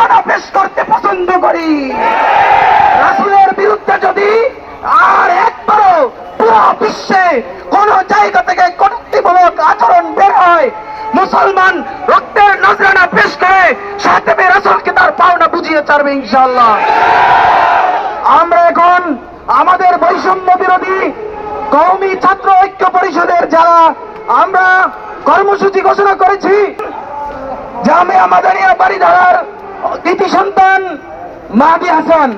নজরানা পেশ করতে পছন্দ করি, রাসুলের বিরুদ্ধে যদি আর একবারও পুরো বিশ্বে কোন জায়গা থেকে কটুক্তিমূলক আচরণ বের হয়, মুসলমান রক্তের নজরানা পেশ করে সাহেবে রাসুলকে তার পাওনা বুঝিয়ে ছাড়বে ইনশাল্লাহ আমরা এখন আমাদের বৈষম্য বিরোধী কৌমি ছাত্র ঐক্য পরিষদের যারা আমরা কর্মসূচি ঘোষণা করেছি জামিয়া মাদানিয়া বাড়িধারার কৃতি সন্তান মাহাদি হাসান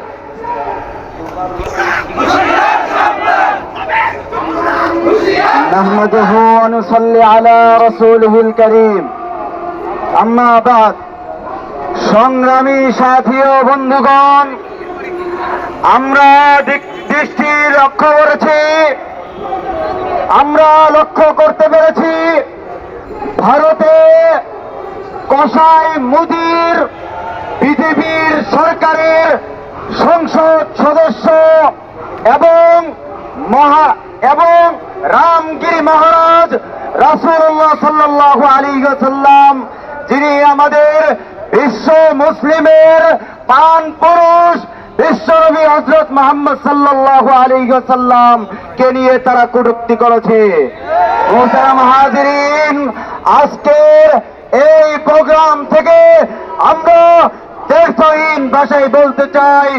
نحمده ونصلي على رسوله الكريم أما بعد সংগ্রামী সাথী ও বন্ধুগণ আমরা দিক- দৃষ্টি লক্ষ্য করেছি আমরা লক্ষ্য করতে পেরেছি ভারতে কসাই মুদির বিজেপির সরকারের সংসদ সদস্য এবং মহা এবং রামগিরি মহারাজ রাসূলুল্লাহ সাল্লাল্লাহু আলাইহি ওয়াসাল্লাম, যিনি আমাদের বিশ্ব মুসলিমের পান পুরুষ বিশ্বনবী হজরত মোহাম্মদ সাল্লাল্লাহু আলাইহি ওয়াসাল্লাম কে নিয়ে তারা কটূক্তি করেছে। আজকের এই প্রোগ্রাম থেকে আমরা দেশহীন ভাষায় বলতে চাই,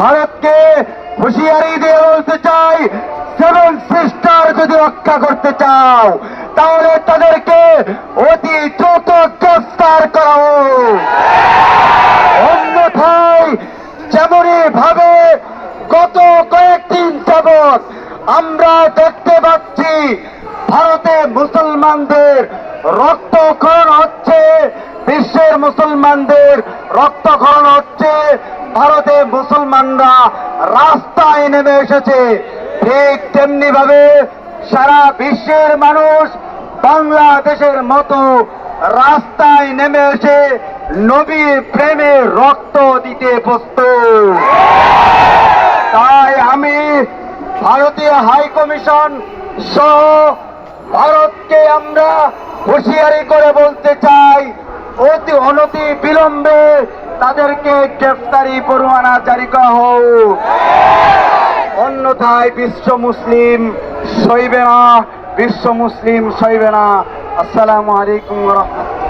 ভারতকে হুঁশিয়ারি দিয়ে বলতে চাই সেভেন সিস্টার যদি রক্ষা করতে চাও, তাহলে তাদেরকে অতি দ্রুত গ্রেফতার করা হোক। অন্যথায় যেমনই ভাবে গত কয়েকদিন যাবৎ আমরা দেখতে পাচ্ছি, ভারতে মুসলমানদের রক্তক্ষরণ হচ্ছে মুসলমানদের রক্তক্ষরণ হচ্ছে ভারতে মুসলমানরা রাস্তায় নেমে এসেছে। ঠিক তেমনি ভাবে সারা বিশ্বের মানুষ বাংলাদেশের মতো রাস্তায় নেমে এসে নবী প্রেমে রক্ত দিতে প্রস্তুত। তাই আমি ভারতীয় হাই কমিশন সহ ভারতকে আমরা হুঁশিয়ারি করে বলতে চাই অতি অনতি বিলম্বে তাদেরকে গ্রেফতারি পরোয়ানা জারি করা হোক। অন্যথায় বিশ্ব মুসলিম সইবে না, বিশ্ব মুসলিম সইবে না। আসসালামু আলাইকুম রহমতুল্লাহ।